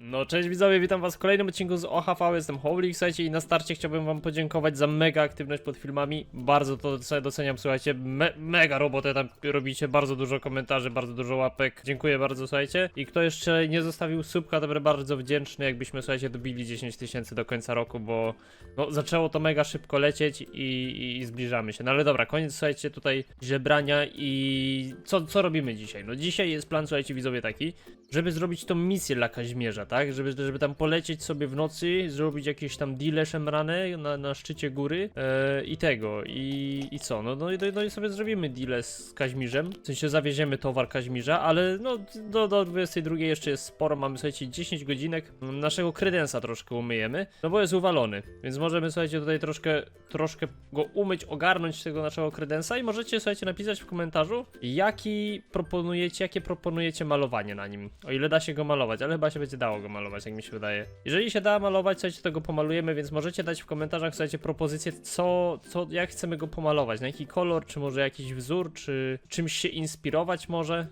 No cześć widzowie, witam was w kolejnym odcinku z OHV, jestem Holy, słuchajcie i na starcie chciałbym wam podziękować za mega aktywność pod filmami, bardzo to doceniam, słuchajcie, me mega robotę tam robicie, bardzo dużo komentarzy, bardzo dużo łapek, dziękuję bardzo, słuchajcie. I kto jeszcze nie zostawił subka, to bardzo wdzięczny, jakbyśmy, słuchajcie, dobili 10 tysięcy do końca roku, bo no zaczęło to mega szybko lecieć i, i, i zbliżamy się, no ale dobra, koniec, słuchajcie, tutaj żebrania i co, co robimy dzisiaj? No dzisiaj jest plan, słuchajcie, widzowie taki, żeby zrobić tą misję dla Kaźmierza, tak? Żeby, żeby tam polecieć sobie w nocy, zrobić jakieś tam deale szemrane na, na szczycie góry e, i tego. I, I co? No, no, i- no i sobie zrobimy deale z Kaźmirzem. W sensie zawieziemy towar Kaźmirza, ale no do, do 22 jeszcze jest sporo. Mamy, słuchajcie, 10 godzinek. Naszego kredensa troszkę umyjemy, no bo jest uwalony. Więc możemy, słuchajcie, tutaj troszkę, troszkę go umyć, ogarnąć tego naszego kredensa i możecie, słuchajcie, napisać w komentarzu, jaki proponujecie, jakie proponujecie malowanie na nim. O ile da się go malować, ale chyba się będzie dało go malować, jak mi się wydaje. Jeżeli się da malować, słuchajcie, to go pomalujemy, więc możecie dać w komentarzach, słuchajcie, propozycje, co, co, jak chcemy go pomalować, na jaki kolor, czy może jakiś wzór, czy czymś się inspirować może.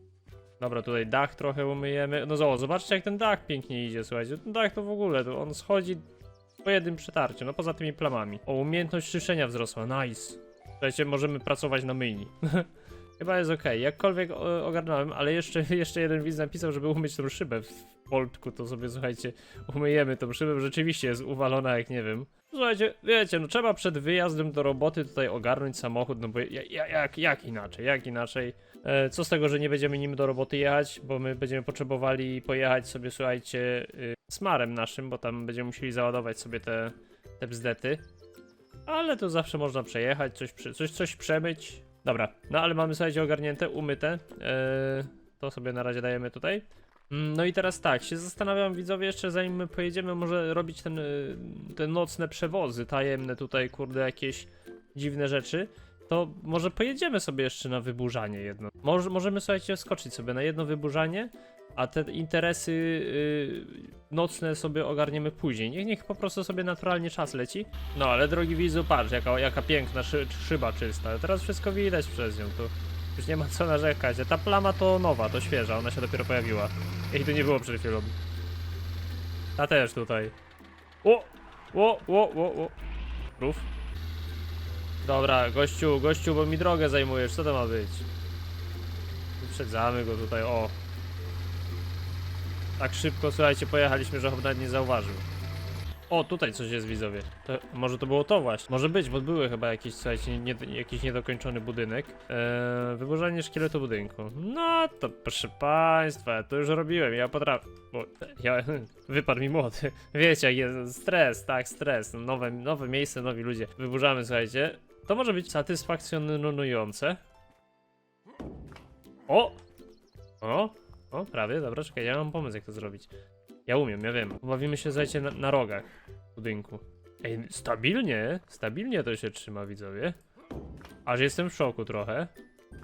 Dobra, tutaj dach trochę umyjemy. No zobacz, zobaczcie jak ten dach pięknie idzie, słuchajcie. Ten dach to w ogóle, to on schodzi po jednym przetarciu, no poza tymi plamami. O, umiejętność czyszczenia wzrosła, nice. Słuchajcie, możemy pracować na myjni. Chyba jest ok, jakkolwiek ogarnąłem, ale jeszcze, jeszcze jeden widz napisał, żeby umyć tą szybę w Poltku, to sobie słuchajcie, umyjemy tą szybę, rzeczywiście jest uwalona jak nie wiem. Słuchajcie, wiecie, no trzeba przed wyjazdem do roboty tutaj ogarnąć samochód, no bo ja, ja, jak, jak inaczej, jak inaczej. E, co z tego, że nie będziemy nim do roboty jechać, bo my będziemy potrzebowali pojechać sobie, słuchajcie, y, smarem naszym, bo tam będziemy musieli załadować sobie te, te bzdety. Ale to zawsze można przejechać, coś, coś, coś przemyć. Dobra, no ale mamy, słuchajcie, ogarnięte, umyte. Eee, to sobie na razie dajemy tutaj. Mm, No i teraz tak, się zastanawiam, widzowie, jeszcze zanim my pojedziemy, może robić ten, y, te nocne przewozy tajemne tutaj, kurde, jakieś dziwne rzeczy. To może pojedziemy sobie jeszcze na wyburzanie jedno. Może, możemy, słuchajcie, skoczyć sobie na jedno wyburzanie, a te interesy y, nocne sobie ogarniemy później. Niech, niech po prostu sobie naturalnie czas leci. No ale drogi widzu, patrz, jaka, jaka piękna szy, szyba czysta. Teraz wszystko widać przez nią, tu już nie ma co narzekać. Ta plama to nowa, to świeża, ona się dopiero pojawiła. Jej tu nie było przed chwilą. Ta też tutaj. O! O, o, o, o. Rów. Dobra, gościu, gościu, bo mi drogę zajmujesz, co to ma być? Wyprzedzamy go tutaj, o. Tak szybko, słuchajcie, pojechaliśmy, że chyba nie zauważył. O, tutaj coś jest, widzowie. To, może to było to właśnie. Może być, bo były chyba jakieś, słuchajcie, nie, jakiś niedokończony budynek. Eee, wyburzanie szkieletu budynku. No to proszę państwa, to już robiłem, ja potrafię. Bo ja, wypadł mi młody. Wiecie, jak jest stres, tak, stres. Nowe, nowe miejsce, nowi ludzie. Wyburzamy, słuchajcie. To może być satysfakcjonujące. O! O! O, prawie, dobra, czekaj, ja mam pomysł, jak to zrobić. Ja umiem, ja wiem. Bawimy się, słuchajcie, na, na rogach budynku. Ej, stabilnie, stabilnie to się trzyma, widzowie. Aż jestem w szoku trochę.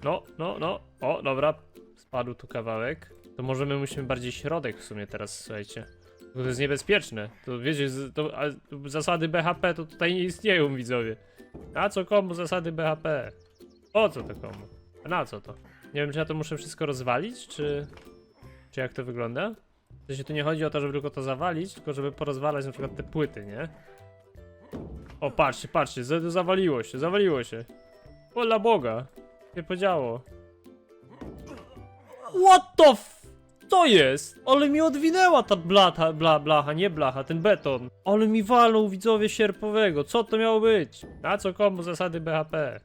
No, no, no. O, dobra, spadł tu kawałek. To możemy musimy bardziej środek w sumie teraz, słuchajcie. Bo to jest niebezpieczne. To wiecie, to, a, zasady BHP to tutaj nie istnieją, widzowie. Na co komu zasady BHP? Po co to komu? A na co to? Nie wiem, czy ja to muszę wszystko rozwalić, czy... Czy jak to wygląda? W sensie tu nie chodzi o to, żeby tylko to zawalić, tylko żeby porozwalać na przykład te płyty, nie? O, patrzcie, patrzcie, za- zawaliło się, zawaliło się. Ola Boga, się podziało. What the f... To jest? Ale mi odwinęła ta blata, bla, blacha, nie blacha, ten beton. Ale mi walnął widzowie sierpowego, co to miało być? Na co komu zasady BHP?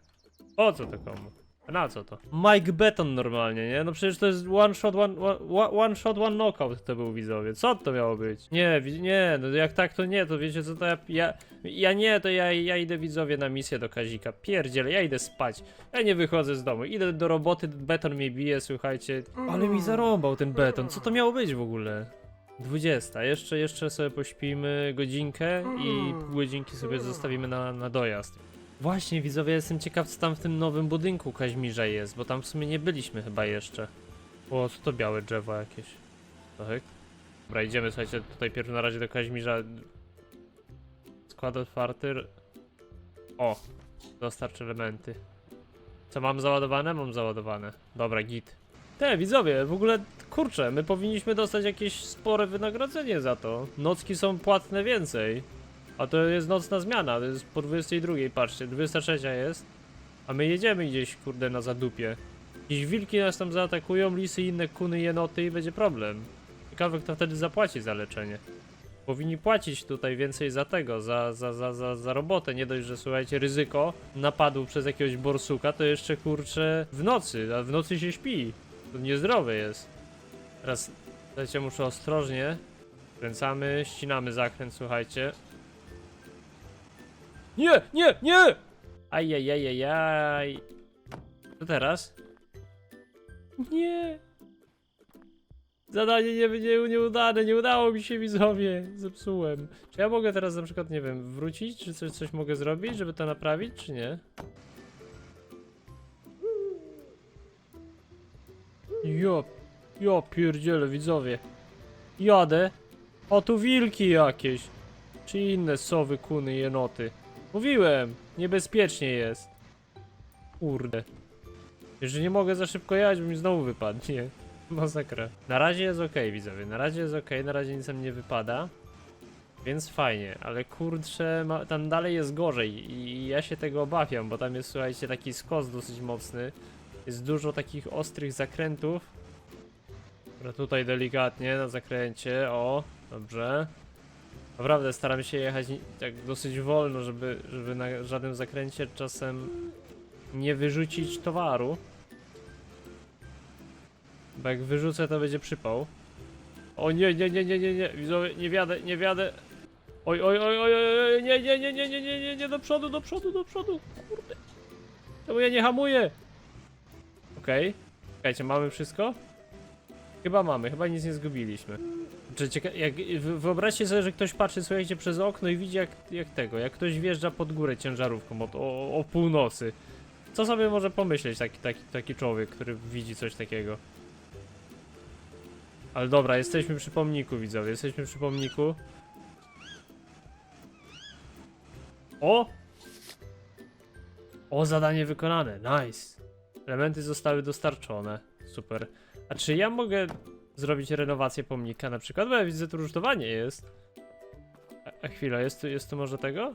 Po co to komu? Na co to? Mike Beton normalnie, nie? No przecież to jest one shot, one, one, one shot, one knockout to był widzowie. Co to miało być? Nie, nie, no jak tak to nie, to wiecie co to ja, ja, ja nie, to ja, ja idę widzowie na misję do Kazika. Pierdziele, ja idę spać. Ja nie wychodzę z domu, idę do roboty, beton mnie bije, słuchajcie. Ale mi zarąbał ten beton, co to miało być w ogóle? 20. Jeszcze, jeszcze sobie pośpimy godzinkę i pół godzinki sobie zostawimy na, na dojazd. Właśnie, widzowie, jestem ciekaw, co tam w tym nowym budynku Kaźmirza jest, bo tam w sumie nie byliśmy chyba jeszcze. O, co to białe drzewo jakieś? Tak. Dobra, idziemy, słuchajcie, tutaj pierwszy na razie do Kaźmirza. Skład otwarty. O, dostarcz elementy. Co mam załadowane? Mam załadowane. Dobra, git. Te, widzowie, w ogóle kurczę, my powinniśmy dostać jakieś spore wynagrodzenie za to. Nocki są płatne więcej. A to jest nocna zmiana, to jest po 22, patrzcie, 23 jest. A my jedziemy gdzieś, kurde, na zadupie. Jakieś wilki nas tam zaatakują, lisy, inne kuny, jenoty i będzie problem. Ciekawe, kto wtedy zapłaci za leczenie. Powinni płacić tutaj więcej za tego, za, za, za, za, za robotę. Nie dość, że słuchajcie, ryzyko napadu przez jakiegoś borsuka, to jeszcze kurczę w nocy, a w nocy się śpi. To niezdrowe jest. Teraz, słuchajcie, muszę ostrożnie. Kręcamy, ścinamy zakręt, słuchajcie. Nie, nie, nie! Ajajajajaj. Co teraz? Nie. Zadanie nie, nie, nieudane, nie udało mi się widzowie, zepsułem. Czy ja mogę teraz na przykład, nie wiem, wrócić, czy coś, coś mogę zrobić, żeby to naprawić, czy nie? Jo, jo pierdziele widzowie. Jadę. O tu wilki jakieś. Czy inne sowy, kuny, jenoty. Mówiłem, niebezpiecznie jest. Kurde. Jeżeli nie mogę za szybko jechać, bo mi znowu wypadnie. Masakra. Na razie jest ok, widzowie. Na razie jest ok, na razie nic nam nie wypada. Więc fajnie, ale kurczę, ma, tam dalej jest gorzej i ja się tego obawiam, bo tam jest, słuchajcie, taki skos dosyć mocny. Jest dużo takich ostrych zakrętów. Dobra, tutaj delikatnie na zakręcie, o, dobrze. Naprawdę staram się jechać tak dosyć wolno, żeby, żeby na żadnym zakręcie czasem nie wyrzucić towaru. Bo jak wyrzucę, to będzie przypał. O nie, nie, nie, nie, nie, nie, widzowie, nie wiadę, nie wiadę. Oj, oj, oj, oj, oj, nie, nie, nie, nie, nie, nie, nie, nie, do przodu, do przodu, do przodu, kurde. Czemu ja nie hamuję? Okej, czekajcie, mamy wszystko? Chyba mamy, chyba nic nie zgubiliśmy. Czy cieka- jak, wy- wyobraźcie sobie, że ktoś patrzy, słuchajcie, przez okno i widzi jak, jak tego, jak ktoś wjeżdża pod górę ciężarówką od, o, o północy. Co sobie może pomyśleć taki, taki, taki człowiek, który widzi coś takiego? Ale dobra, jesteśmy przy pomniku, widzowie, jesteśmy przy pomniku. O! O, zadanie wykonane, nice. Elementy zostały dostarczone, super. A czy ja mogę zrobić renowację pomnika na przykład? Bo ja widzę, tu rusztowanie jest. A, a chwila, jest tu, jest tu może tego?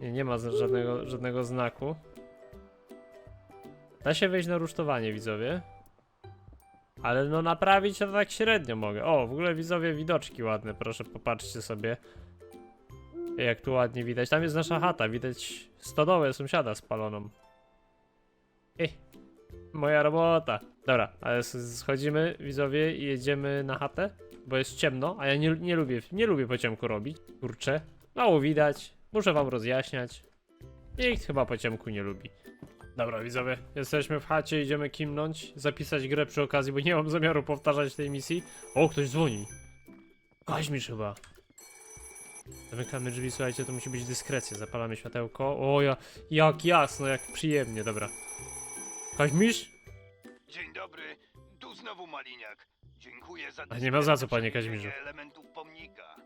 Nie, nie ma żadnego, żadnego znaku. Da się wejść na rusztowanie, widzowie. Ale no naprawić to tak średnio mogę. O, w ogóle widzowie widoczki ładne, proszę popatrzcie sobie. Jak tu ładnie widać. Tam jest nasza chata, widać stodołę sąsiada spaloną. Ej, moja robota. Dobra, ale schodzimy widzowie i jedziemy na chatę, bo jest ciemno, a ja nie, nie lubię, nie lubię po ciemku robić. Kurczę, mało widać, muszę wam rozjaśniać. Nikt chyba po ciemku nie lubi. Dobra, widzowie, jesteśmy w chacie, idziemy kimnąć, zapisać grę przy okazji, bo nie mam zamiaru powtarzać tej misji. O, ktoś dzwoni. Kaźmisz chyba. Zamykamy drzwi, słuchajcie, to musi być dyskrecja. Zapalamy światełko. O, ja, jak jasno, jak przyjemnie, dobra. Kaźmisz? Dzień dobry, tu znowu Maliniak. Dziękuję za nie ma za co, panie Kazimierzu. elementów pomnika.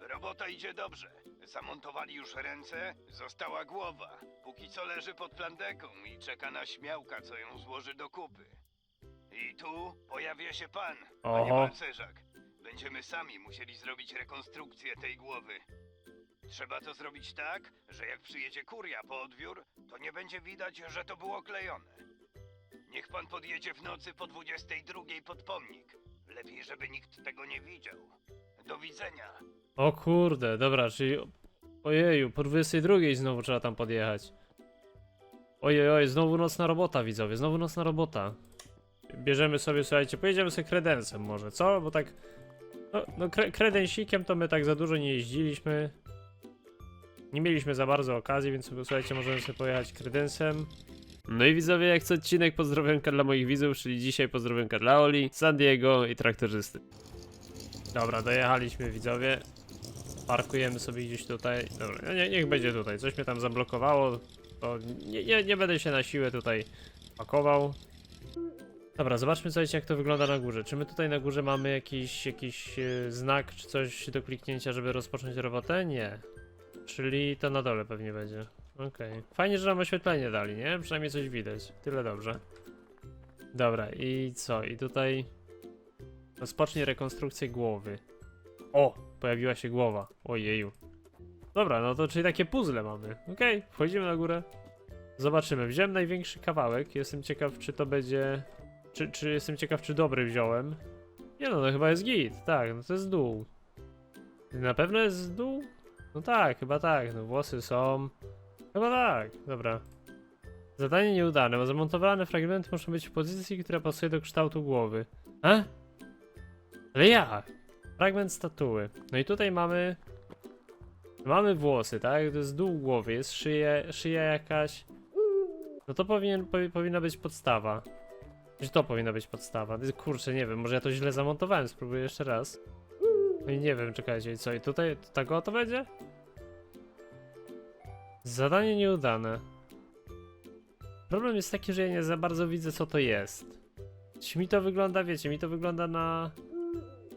Robota idzie dobrze. Zamontowali już ręce, została głowa. Póki co leży pod plandeką i czeka na śmiałka, co ją złoży do kupy. I tu pojawia się pan, panie Oho. Malcerzak. Będziemy sami musieli zrobić rekonstrukcję tej głowy. Trzeba to zrobić tak, że jak przyjedzie kuria po odbiór, to nie będzie widać, że to było klejone. Niech pan podjedzie w nocy po 22 pod pomnik. Lepiej, żeby nikt tego nie widział. Do widzenia. O kurde, dobra, czyli... Ojeju, po 22 znowu trzeba tam podjechać. Ojej, oj, znowu nocna robota, widzowie, znowu nocna robota. Bierzemy sobie, słuchajcie, pojedziemy sobie kredensem może, co? Bo tak... No, no kre kredensikiem to my tak za dużo nie jeździliśmy. Nie mieliśmy za bardzo okazji, więc słuchajcie, możemy sobie pojechać kredensem. No i widzowie, jak co odcinek, pozdrowionka dla moich widzów, czyli dzisiaj pozdrowionka dla Oli, San Diego i traktorzysty. Dobra, dojechaliśmy widzowie. Parkujemy sobie gdzieś tutaj. Dobra, nie, niech będzie tutaj. Coś mnie tam zablokowało. To nie, nie, nie będę się na siłę tutaj pakował. Dobra, zobaczmy słuchajcie jak to wygląda na górze. Czy my tutaj na górze mamy jakiś, jakiś e, znak czy coś do kliknięcia, żeby rozpocząć robotę? Nie. Czyli to na dole pewnie będzie. Okej. Fajnie, że nam oświetlenie dali, nie? Przynajmniej coś widać. Tyle dobrze. Dobra, i co? I tutaj rozpocznie rekonstrukcję głowy. O! Pojawiła się głowa. Ojeju. Dobra, no to czyli takie puzzle mamy. Okej, wchodzimy na górę. Zobaczymy. Wziąłem największy kawałek. Jestem ciekaw, czy to będzie... Czy, czy jestem ciekaw, czy dobry wziąłem. Nie no, to chyba jest git. Tak, no to jest dół. Na pewno jest dół? No tak, chyba tak. No włosy są... Chyba tak. Dobra. Zadanie nieudane, bo zamontowane fragmenty muszą być w pozycji, która pasuje do kształtu głowy. A? Ale jak? Fragment statuły. No i tutaj mamy... Mamy włosy, tak? To jest dół głowy, jest szyja, szyja jakaś. No to powinien, powi, powinna być podstawa. Czy to powinna być podstawa? Kurczę, nie wiem, może ja to źle zamontowałem, spróbuję jeszcze raz. I nie wiem, czekajcie, co? I tutaj tak o to będzie? Zadanie nieudane. Problem jest taki, że ja nie za bardzo widzę, co to jest. Mi to wygląda, wiecie, mi to wygląda na...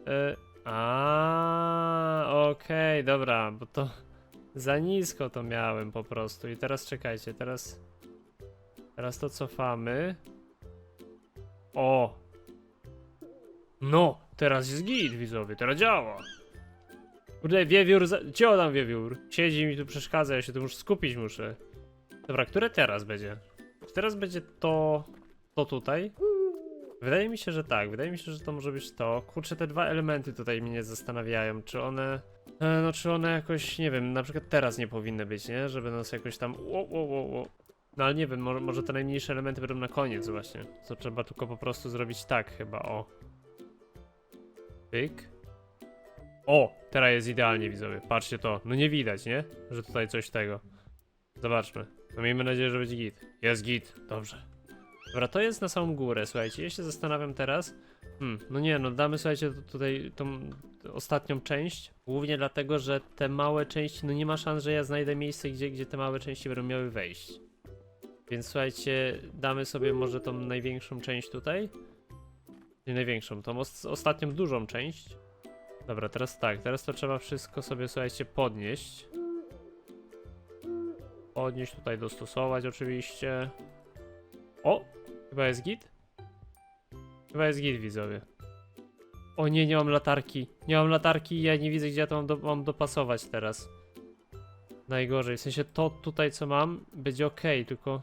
E, a, okej, dobra, bo to za nisko to miałem po prostu. I teraz czekajcie, teraz... Teraz to cofamy. O! No, teraz jest git, widzowie, teraz działa. Kurde, wiewiór, za... Cio tam wiewiór. Siedzi mi tu przeszkadza, ja się tu muszę skupić muszę. Dobra, które teraz będzie? Czy teraz będzie to... to tutaj? Wydaje mi się, że tak. Wydaje mi się, że to może być to. Kurczę, te dwa elementy tutaj mnie zastanawiają. Czy one... E, no, czy one jakoś, nie wiem, na przykład teraz nie powinny być, nie? Żeby nas jakoś tam... Ło, ło, ło, ło. No ale nie wiem, może, może te najmniejsze elementy będą na koniec właśnie. Co trzeba tylko po prostu zrobić tak chyba, o. Pyk. O! Teraz jest idealnie, widzowie. Patrzcie to. No nie widać, nie? Że tutaj coś tego. Zobaczmy. No miejmy nadzieję, że będzie git. Jest git. Dobrze. Dobra, to jest na samą górę, słuchajcie. Ja się zastanawiam teraz. Hmm, no nie, no damy, słuchajcie, tu- tutaj tą ostatnią część. Głównie dlatego, że te małe części, no nie ma szans, że ja znajdę miejsce, gdzie, gdzie te małe części będą miały wejść. Więc słuchajcie, damy sobie może tą największą część tutaj. Nie największą, tą os ostatnią dużą część. Dobra, teraz tak, teraz to trzeba wszystko sobie, słuchajcie, podnieść. Podnieść tutaj, dostosować oczywiście. O! Chyba jest git? Chyba jest git, widzowie. O nie, nie mam latarki. Nie mam latarki i ja nie widzę, gdzie ja to mam, do, mam dopasować teraz. Najgorzej, w sensie to tutaj, co mam, będzie ok, tylko...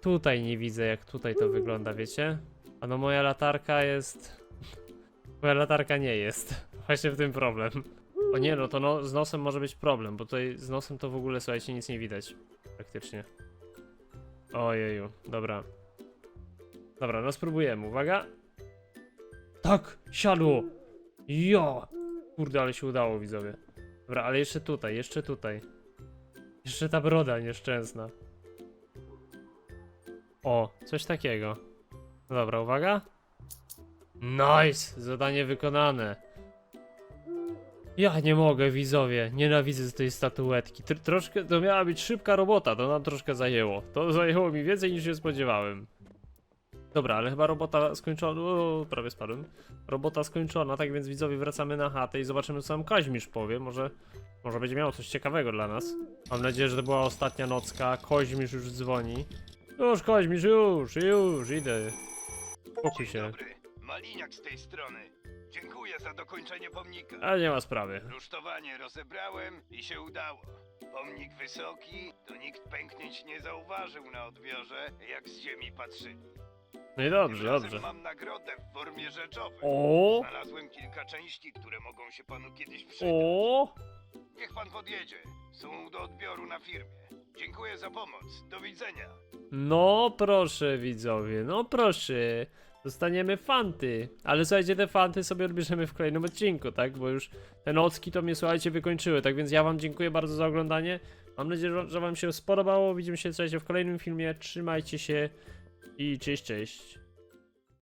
Tutaj nie widzę, jak tutaj to wygląda, wiecie? A no moja latarka jest... Moja latarka nie jest. Właśnie w tym problem. O nie, no to no, z nosem może być problem, bo tutaj z nosem to w ogóle, słuchajcie, nic nie widać. Praktycznie. Ojeju, dobra. Dobra, no spróbujemy, uwaga. Tak, siadło. Jo. Kurde, ale się udało, widzowie. Dobra, ale jeszcze tutaj, jeszcze tutaj. Jeszcze ta broda nieszczęsna. O, coś takiego. Dobra, uwaga. Nice! Zadanie wykonane. Ja nie mogę, widzowie. Nienawidzę tej statuetki. Tr troszkę, to miała być szybka robota, to nam troszkę zajęło. To zajęło mi więcej niż się spodziewałem. Dobra, ale chyba robota skończona. O, prawie spadłem. Robota skończona, tak więc widzowie wracamy na chatę i zobaczymy, co nam Kaźmisz powie. Może, może będzie miało coś ciekawego dla nas. Mam nadzieję, że to była ostatnia nocka. Koźmisz już dzwoni. Już, Koźmisz, już, już, idę. Spokój Dzień się. dobry, Maliniak z tej strony. Dziękuję za dokończenie pomnika. A nie ma sprawy. Rusztowanie rozebrałem i się udało. Pomnik wysoki, to nikt pęknięć nie zauważył na odbiorze, jak z ziemi patrzyli. No i dobrze, Tym razem dobrze. mam nagrodę w formie rzeczowej. O, Znalazłem kilka części, które mogą się panu kiedyś przydać. o, Niech pan podjedzie. Są do odbioru na firmie. Dziękuję za pomoc. Do widzenia. no proszę widzowie, no proszę. Dostaniemy fanty, ale słuchajcie, te fanty sobie odbierzemy w kolejnym odcinku, tak? Bo już te nocki to mnie, słuchajcie, wykończyły, tak więc ja wam dziękuję bardzo za oglądanie. Mam nadzieję, że- wam się spodobało. Widzimy się, słuchajcie, w kolejnym filmie. Trzymajcie się i cześć, cześć.